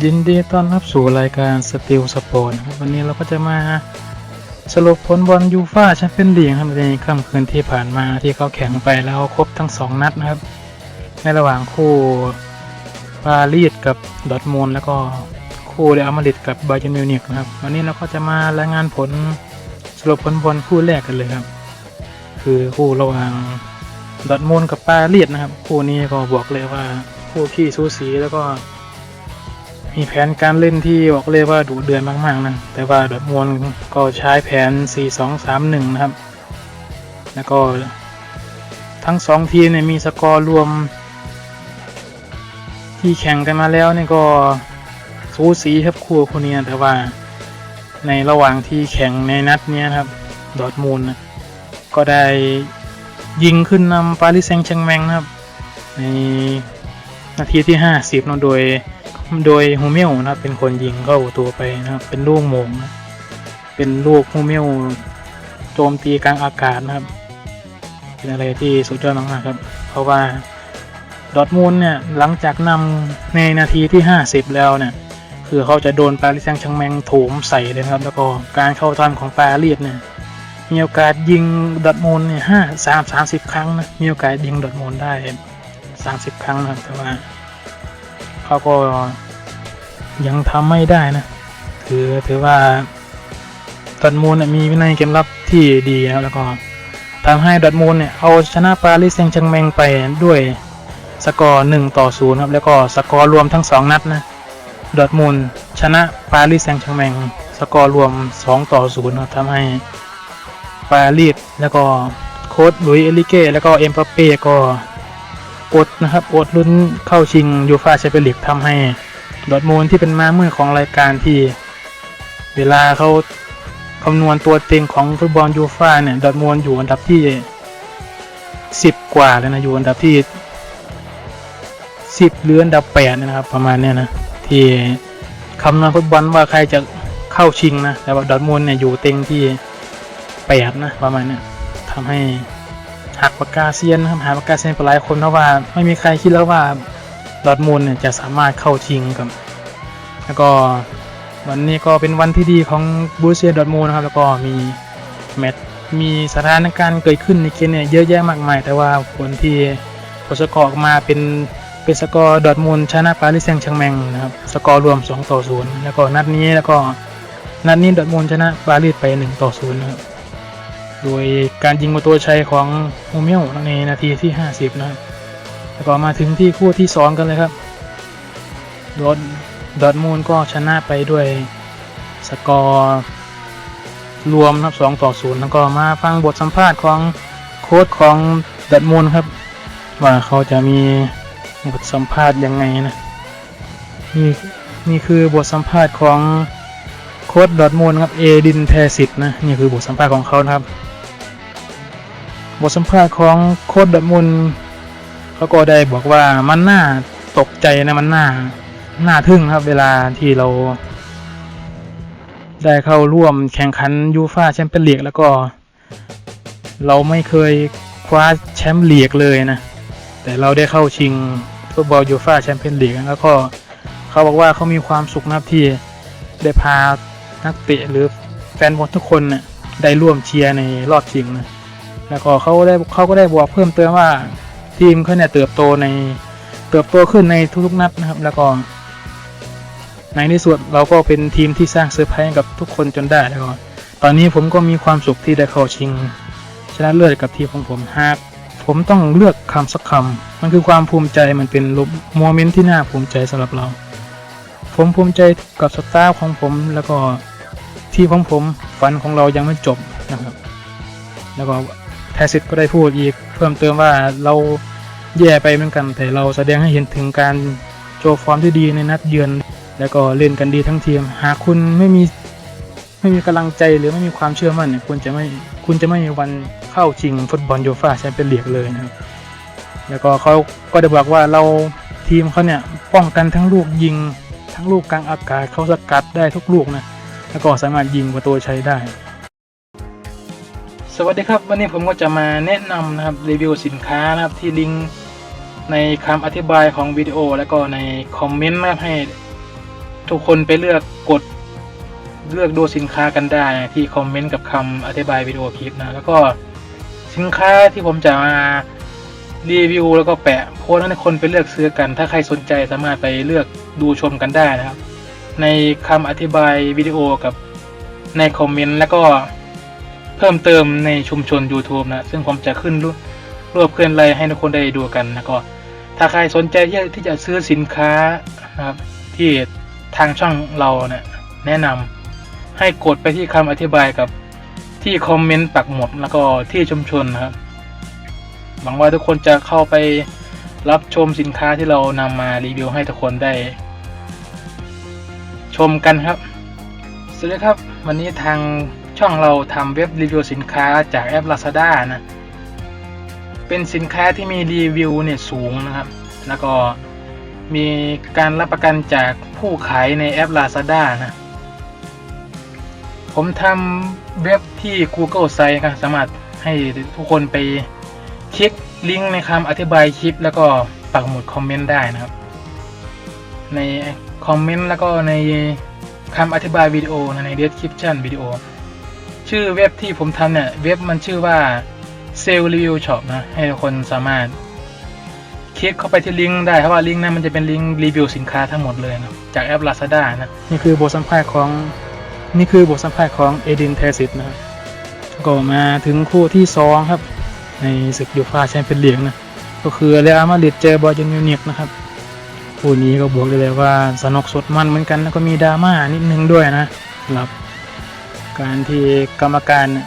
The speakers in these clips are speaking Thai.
ยินดีต้อนรับสู่รายการสติลสปอร์ตครับวันนี้เราก็จะมาสรุปผลบอลยูฟ่าแชมเปี้ยนลีกครับในค่ำคืนที่ผ่านมาที่เขาแข่งไปแล้วครบทั้งสองนัดนะครับ ในระหว่างคู่ปารีสกับดอทมุนด์แล้วก็คู่เรอัลมาดริดกับบาเยนมิวนิกนะครับ วันนี้เราก็จะมารายงานผลสรุปผลบอลคู่แรกกันเลยครับ คือคู่ระหว่างดอทมุนด์กับปารีสนะครับ คู่นี้ก็บอกเลยว่าคู่ขี้สูสีแล้วก็ มีแผนการเล่นที่บอกเลยว่าดุเดือนมากๆนะแต่ว่าดอร์ทมุนก็ใช้แผน 4-2-3-1 นะครับ แล้วก็ทั้งสองทีมเนี่ยมีสกอร์รวม ที่แข่งกันมาแล้วเนี่ยก็สูสีครับคู่คู่นี้แต่ว่าในระหว่างที่แข่งในนัดเนี้ยครับดอทมุนด์นะก็ได้ยิงขึ้นนำปารีสแซงต์แชร์แมงนะครับ ในนาทีที่ 50นะโดย โดยฮูเมลนะครับเป็นคนยิงเข้าตัวไปนะครับเป็นลูกโมงนะเป็นลูกฮูเมลโจมตีกลางอากาศนะครับ เป็นอะไรที่สุดยอดมากๆครับ เพราะว่าดอทมูลเนี่ยหลังจากนำในนาทีที่ 50 แล้วเนี่ยคือเขาจะโดนปารีสแซงชร์แมงโถมใส่เลยครับ แล้วก็การเข้าทำของปารีสเนี่ยมีโอกาสยิงดอทมูลเนี่ยห้าสามสามสิบครั้งนะมีโอกาสยิงดอทมูลได้สามสิบครั้งนะครับแต่ว่าเขาก็ ยังทำไม่ได้นะ ถือถือว่าดอทมูลมีวินัยเกมรับที่ดีนะครับแล้วก็ทำให้ดอทมูลเนี่ยเอาชนะปารีสแซงต์แชร์แมงไปด้วยสกอร์1ต่อ0ครับแล้วก็สกอร์รวมทั้ง 2 นัดนะดอทมูลชนะปารีสแซงต์แชร์แมงสกอร์รวม 2 ต่อ0ครับทำให้ปารีสแล้วก็โค้ชหลุยเอลิเก้แล้วก็เอ็มบัปเป้ก็อดนะครับอดลุ้นเข้าชิงยูฟาแชมเปี้ยนลีกทำให้ ดอทมูลที่เป็นม้ามือของรายการที่ เวลาเขาคำนวณตัวเต็งของฟุตบอลยูฟ่าเนี่ยดอทมูลอยู่อันดับที่สิบกว่าเลยนะอยู่อันดับที่สิบหรืออันดับแปดนะครับ ประมาณเนี้ยนะที่คำนวณฟุตบอลว่าใครจะเข้าชิงนะแต่ว่าดอทมูลเนี่ยอยู่เต็งที่แปดนะ ประมาณเนี้ยทำให้หักปากกาเซียนนะครับหักปากกาเซียนไปหลายคนเพราะว่าไม่มีใครคิดแล้วว่าดอทมูลเนี่ยจะสามารถเข้าชิงกับ แล้วก็วันนี้ก็เป็นวันที่ดีของบูเซียดอทมูนะครับ แล้วก็มีแมตช์มีสถานการณ์เกิดขึ้นในเกมเนี่ยเยอะแยะมากมาย แต่ว่าผลที่ผลสกอร์ออกมาเป็นเป็นสกอร์ดอทมูลชนะปารีสแซงต์แชร์แมงนะครับสกอร์รวม 2 ต่อ 0 แล้วก็นัดนี้แล้วก็นัดนี้ดอทมูลชนะปารีสไป 1 ต่อ 0 นะครับ โดยการยิงประตูชัยของฮูเมลในนาทีที่ 50 นะครับแล้วก็มาถึงที่คู่ที่ 2 กันเลยครับดอท ดอทมูลก็ชนะไปด้วยสกอร์รวมนับ2ต่อ0แล้วก็มาฟังบทสัมภาษณ์ของโค้ชของดอทมูลครับ ว่าเขาจะมีบทสัมภาษณ์ยังไงนะนี่นี่คือบทสัมภาษณ์ของโค้ชดอทมูลครับเอดินแทสิตนะนี่คือบทสัมภาษณ์ของเขานะครับ บทสัมภาษณ์ของโค้ชดอทมูลเขาก็ได้บอกว่ามันน่าตกใจนะมันน่า น่าทึ่งครับเวลาที่เรา ได้เข้าร่วมแข่งขันยูฟาแชมเปี้ยนลีกแล้วก็ เราไม่เคยคว้าแชมป์ลีกเลยนะ แต่เราได้เข้าชิงฟุตบอลยูฟาแชมเปี้ยนลีกแล้วก็เขาบอกว่าเขามีความสุขนะครับที่ได้พานักเตะหรือแฟนบอลทุกคนนี่ยได้ร่วมเชียร์ในรอบชิงนะแล้วก็เขาได้เขาก็ได้บอกเพิ่มเติมว่าทีมเขาเนี่ยเติบโตในเติบโตขึ้นในทุกๆนัดนะครับ แล้วก็ ในที่สุดเราก็เป็นทีมที่สร้างเซอร์ไพรส์กับทุกคนจนได้แล้วตอนนี้ผมก็มีความสุขที่ได้เข้าชิง ชนะเลิศกับทีมของผมหากผมต้องเลือกคำสักคำมันคือความภูมิใจมันเป็นโมเมนต์ที่น่าภูมิใจสำหรับเรา ผมภูมิใจกับสตาฟของผมแล้วก็ทีมของผมฝันของเรายังไม่จบนะครับ แล้วก็แทสิตก็ได้พูดอีกเพิ่มเติมว่าเราแย่ไปเหมือนกันแต่เราแสดงให้เห็นถึงการโชว์ฟอร์มที่ดีในนัดเยือน แล้วก็เล่นกันดีทั้งทีม หากคุณไม่มีไม่มีกำลังใจหรือไม่มีความเชื่อมั่นเนี่ยคุณจะไม่คุณจะไม่มีวันเข้าชิงฟุตบอลยูฟ่าแชมเปี้ยนลีกเลยนะครับแล้วก็เขาก็ได้บอกว่าเราทีมเขาเนี่ยป้องกันทั้งลูกยิง ทั้งลูกกลางอากาศเขาสกัดได้ทุกลูกนะแล้วก็สามารถยิงประตูใช้ได้ สวัสดีครับ วันนี้ผมก็จะมาแนะนำนะครับรีวิวสินค้านะครับที่ลิงก์ในคำอธิบายของวิดีโอ แล้วก็ในคอมเมนต์นะครับให้ ทุกคนไปเลือกกดเลือกดูสินค้ากันได้นะที่คอมเมนต์กับคำอธิบายวิดีโอคลิปนะ แล้วก็สินค้าที่ผมจะมารีวิวแล้วก็แปะโพสต์ให้คนไปเลือกซื้อกัน ถ้าใครสนใจสามารถไปเลือกดูชมกันได้นะครับ ในคำอธิบายวิดีโอกับในคอมเมนต์แล้วก็เพิ่มเติมในชุมชน YouTube นะ ซึ่งผมจะขึ้นรูปรวบเคลื่อนไรให้ทุกคนได้ดูกันนะก็ ถ้าใครสนใจที่จะที่จะซื้อสินค้านะครับที่ ทางช่องเราเนี่ยแนะนำให้กดไปที่คำอธิบายกับที่คอมเมนต์ปักหมดแล้วก็ที่ชุมชนครับหวังว่าทุกคนจะเข้าไปรับชมสินค้าที่เรานำมารีวิวให้ทุกคนได้ ชมกันครับ สวัสดีครับ วันนี้ทางช่องเราทำเว็บรีวิวสินค้าจากแอป Lazada นะ เป็นสินค้าที่มีรีวิวเนี่ยสูงนะครับ แล้วก็ มีการรับประกันจากผู้ขายในแอป Lazada นะ ผมทำเว็บที่ Google Site ครับสามารถให้ทุกคนไปคลิกลิงก์ในคำอธิบายคลิป แล้วก็ปักหมุดคอมเมนต์ได้นะครับ ในคอมเมนต์แล้วก็ในคำอธิบายวิดีโอนะใน description วิดีโอ ชื่อเว็บที่ผมทำเนี่ย เว็บมันชื่อว่าเซลล์รีวิวช็อปนะ ให้คนสามารถ คลิกเข้าไปที่ลิงก์ได้เพราะว่าลิงก์นั้นมันจะเป็นลิงก์รีวิวสินค้าทั้งหมดเลยนะจากแอป Lazada นะนี่คือบทสัมภาษณ์ของนี่คือบทสัมภาษณ์ของเอดินเทสิตนะครับก็มาถึงคู่ที่สองครับ ในศึกยูฟาแชมเปี้ยนลีกนะก็คือเรอัลมาดริดเจอบอร์จินมิวนิกนะครับคู่นี้ก็บอกได้เลยว่าสนุกสดมันเหมือนกันแล้วก็มีดราม่านิดนึงด้วยนะสำหรับ การที่กรรมการเนี่ย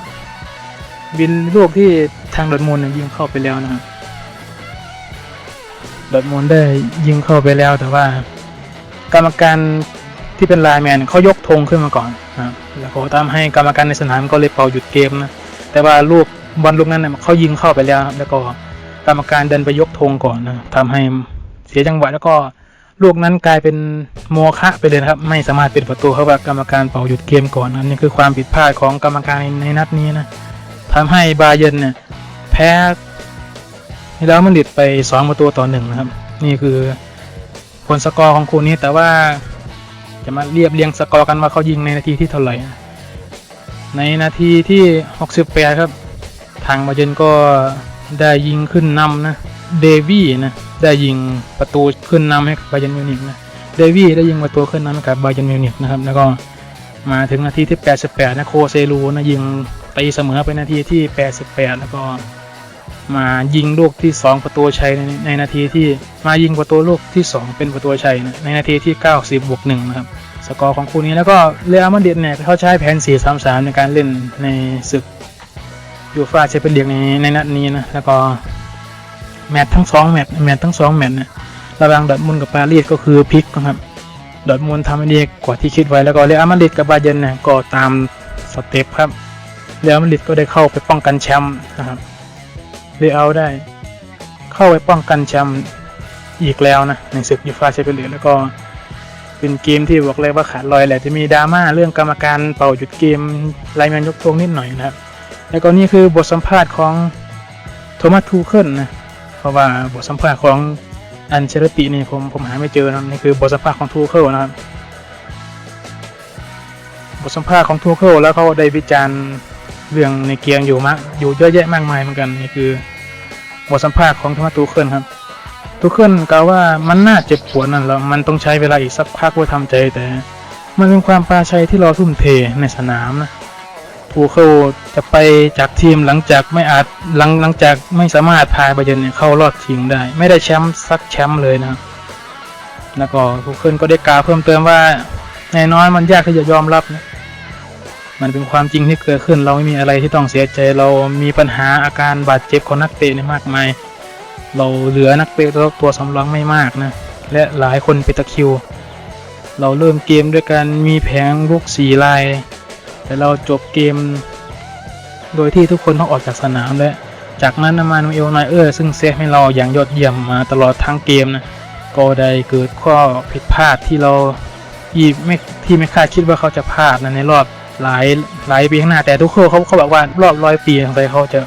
บินลูกที่ทางดอร์ทมูลเนี่ยยิงเข้าไปแล้วนะครับ ดอทมูลได้ยิงเข้าไปแล้วแต่ว่า กรรมการที่เป็นไลแมนเขายกธงขึ้นมาก่อนนะแล้วก็ทำให้กรรมการในสนามก็เลยเป่าหยุดเกมนะแต่ว่าลูกบอลลูกนั้นเนี่ยเขายิงเข้าไปแล้ว แล้วก็กรรมการเดินไปยกธงก่อนนะทำให้เสียจังหวะแล้วก็ลูกนั้นกลายเป็นโมฆะไปเลยนะครับ ไม่สามารถเป็นประตูเพราะว่ากรรมการเป่าหยุดเกมก่อนนะนี่คือความผิดพลาดของกรรมการในนัดนี้นะทำให้บาเยนเนี่ยแพ้ เรอัลมาดริดไปสองประตูต่อหนึ่งนะครับ นี่คือผลสกอร์ของคู่นี้แต่ว่าจะมาเรียบเรียงสกอร์กันว่าเขายิงในนาทีที่เท่าไหร่ ในนาทีที่ 68 ครับ ทางบาเยนก็ได้ยิงขึ้นนำนะเดวี่นะได้ยิงประตูขึ้นนำให้กับบาเยนมิวนิกนะเดวี่ได้ยิงประตูขึ้นนำให้กับบาเยนมิวนิกนะครับแล้วก็มาถึงนาทีที่ 88 นะโคเซลูนะยิงตีเสมอไปนาทีที่ 88 แล้วก็ มายิงลูกที่ 2 ประตูชัยในในนาทีที่มายิงประตูลูกที่ 2 เป็นประตูชัยนะในนาทีที่ 90บวก1นะครับสกอร์ของคู่นี้แล้วก็เรอัลมาดริดเนี่ยเขาใช้แผน 4-3-3 ในการเล่นในศึกยูฟ่าแชมเปี้ยนลีกในในนัดนี้นะแล้วก็แมตช์ทั้งสองแมตช์แมตช์ทั้งสองแมตช์เนี่ยระหว่างดอทมุนกับปารีสก็คือพลิกนะครับดอทมุนทำได้ดีกว่าที่คิดไว้แล้วก็เรอัลมาดริดกับบาเยิร์นเนี่ยก็ตามสเต็ปครับเรอัลมาดริดก็ได้เข้าไปป้องกันแชมป์นะครับ เรอัลได้ เข้าไปป้องกันแชมป์อีกแล้วนะในศึกยูฟาแชมเปี้ยนลีกแล้วก็เป็นเกมที่บอกเลยว่าขาดลอยแหละจะมีดราม่าเรื่องกรรมการเป่าหยุดเกมไลแมนยกธงนิดหน่อยนะครับแล้วก็นี่คือบทสัมภาษณ์ของโทมัสทูเคิลนะเพราะว่าบทสัมภาษณ์ของอันเชลตินี่ผมผมหาไม่เจอนะนี่คือบทสัมภาษณ์ของทูเคิลนะครับ บทสัมภาษณ์ของทูเคิลแล้วเขาได้วิจารณ์ เรื่องในเกียงอยู่มากอยู่เยอะแยะมากมายเหมือนกันนี่คือบทสัมภาษณ์ของโทมัสทูเคิลครับทูเคิลกล่าวว่ามันน่าเจ็บปวดนั่นแหละมันต้องใช้เวลาอีกสักพักเพื่อทำใจแต่ มันเป็นความปราชัยที่เราทุ่มเทในสนามนะทูเคิลจะไปจากทีมหลังจากไม่อาจหลังหลังจากไม่สามารถพาบาเยิร์นเนเข้ารอบชิงได้ ไม่ได้แชมป์สักแชมป์เลยนะแล้วก็ทูเคิลก็ได้กล่าวเพิ่มเติมว่าแน่น้อยมันยากที่จะยอมรับนะ มันเป็นความจริงที่เกิดขึ้น เราไม่มีอะไรที่ต้องเสียใจ เรามีปัญหาอาการบาดเจ็บของนักเตะเนี่ยมากมาย เราเหลือนักเตะตัวตัวสำรองไม่มากนะ และหลายคนเป็นตะคิว เราเริ่มเกมด้วยการมีแผงลูกสี่ลาย แต่เราจบเกม โดยที่ทุกคนต้องออกจากสนามและ จากนั้นนามานูเอลไนเออร์ซึ่งเซฟให้เราอย่างยอดเยี่ยมมาตลอดทั้งเกมนะ ก็ได้เกิดข้อผิดพลาดที่เราที่ไม่ที่ไม่คาดคิดว่าเขาจะพลาดนะในรอบ หลายหลายปีข้างหน้าแต่ทุกคนเขาเขาบอกว่ารอบร้อยปีสงสัยเขาจะ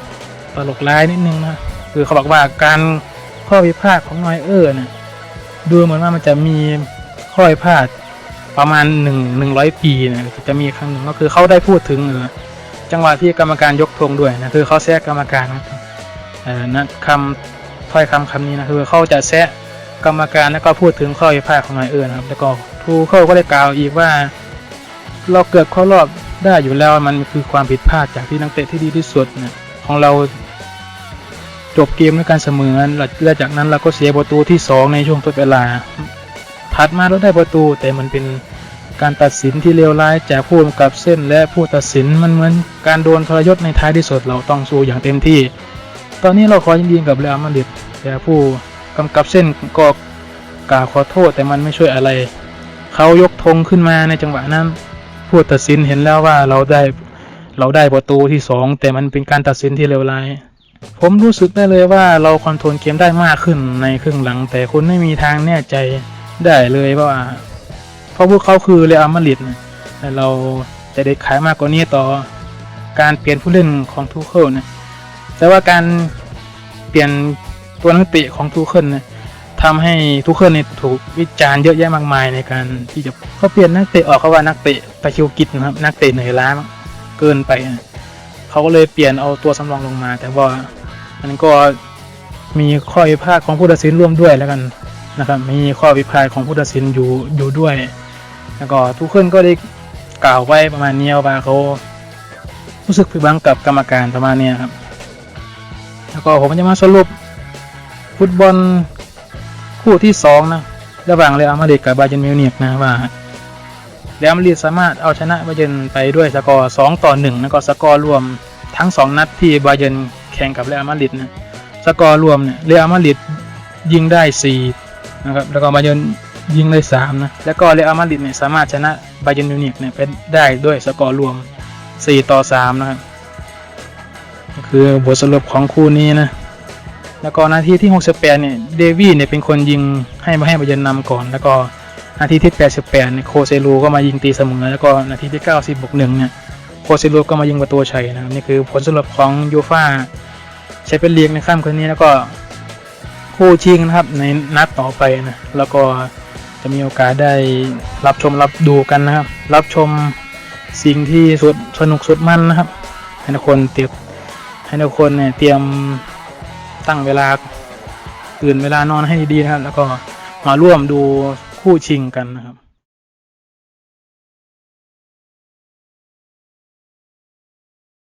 ตลกร้ายนิดนึงนะคือเขาบอกว่าการข้อผิดพลาดของนอยเออร์นะดูเหมือนว่ามันจะมีข้อผิดพลาดประมาณหนึ่งหนึ่งร้อยปีนะจะมีครั้งหนึ่งก็คือเขาได้พูดถึงเออจังหวะที่กรรมการยกธงด้วยนะคือเขาแซะกรรมการนะเออนะคำถ้อยคำคำนี้นะคือเขาจะแซะกรรมการแล้วก็พูดถึงข้อพิพาทของนายเอิญนะครับ แล้วก็ทูเคิลก็ได้กล่าวอีกว่า เราเกิดเข้ารอบได้อยู่แล้วมันคือความผิดพลาดจากที่นักเตะที่ดีที่สุดเนี่ยของเราจบเกมด้วยการเสมอและจากนั้นเราก็เสียประตูที่ 2 ในช่วงทดเวลา ถัดมาเราได้ประตูแต่มันเป็นการตัดสินที่เลวร้ายจากผู้กำกับเส้นและผู้ตัดสินมันเหมือนการโดนทรยศในท้ายที่สุดเราต้องสู้อย่างเต็มที่ ตอนนี้เราขอยินดีกับเรอัลมาดริดแต่ผู้กำกับเส้นก็กล่าวขอโทษแต่มันไม่ช่วยอะไร เขายกธงขึ้นมาในจังหวะนั้น ผู้ตัดสินเห็นแล้วว่าเราได้เราได้ประตูที่สองแต่มันเป็นการตัดสินที่เลวร้าย ผมรู้สึกได้เลยว่าเราคอนโทรลเกมได้มากขึ้นในครึ่งหลัง แต่คุณไม่มีทางแน่ใจได้เลยว่าเพราะพวกเขาคือเรอัลมาดริดแต่เราจะได้ขายมากกว่านี้ต่อการเปลี่ยนผู้เล่นของทูเคิลนะแต่ว่าการเปลี่ยนตัวนักเตะของทูเคิลนะ ทำให้ทูเคิลเนี่ยถูกวิจารณ์เยอะแยะมากมายในการที่จะเขาเปลี่ยนนักเตะออกเขาว่านักเตะตะคิวกิจนะครับ นักเตะเหนื่อยล้าเกินไปเขาก็เลยเปลี่ยนเอาตัวสำรองลงมา แต่ว่ามันก็มีข้อพิพาทของผู้ตัดสินร่วมด้วยแล้วกันนะครับ มีข้อพิพาทของผู้ตัดสินอยู่อยู่ด้วย แล้วก็ทุกคนก็ได้กล่าวไว้ประมาณนี้ว่าเขารู้สึกผิดหวังกับกรรมการประมาณนี้ครับ แล้วก็ผมจะมาสรุปฟุตบอล คู่ที่สองนะระหว่างเรอัลมาดริดกับบาเยร์นมิวนิกนะว่าเรอัลมาดริดสามารถเอาชนะบาเยนไปด้วยสกอร์2ต่อ1แล้วก็สกอร์รวมทั้ง 2 นัดที่บาเยนแข่งกับเรอัลมาดริดนะสกอร์รวมเนี่ยเรอัลมาดริดยิงได้4นะครับแล้วก็บาเยนยิงได้3นะแล้วก็เรอัลมาดริดเนี่ยสามารถชนะบาเยิร์นมิวนิกเนี่ยไปได้ด้วยสกอร์รวม 4 ต่อ3นะครับก็คือ บทสรุปของคู่นี้นะ แล้วก็นาทีที่ 68 เนี่ยเดวี่เนี่ยเป็นคนยิงให้มาให้บาเยินนำก่อน แล้วก็นาทีที่ 88 เนี่ยโคเซลูก็มายิงตีเสมอ แล้วก็นาทีที่ 90บวกหนึ่งเนี่ยโคเซลูก็มายิงประตูชัยนะครับนี่คือผลสรุปของยูฟ่าแชมเปี้ยนลีกในค่ำคืนนี้แล้วก็คู่ชิงนะครับในนัดต่อไปนะแล้วก็จะมีโอกาสได้รับชมรับดูกันนะครับ รับชมสิ่งที่สุดสนุกสุดมันนะครับให้ทุกคนเตรียมให้ทุกคนเนี่ยเตรียม ตั้งเวลาตื่นเวลานอนให้ดีๆนะครับ แล้วก็มาร่วมดูคู่ชิงกันนะครับ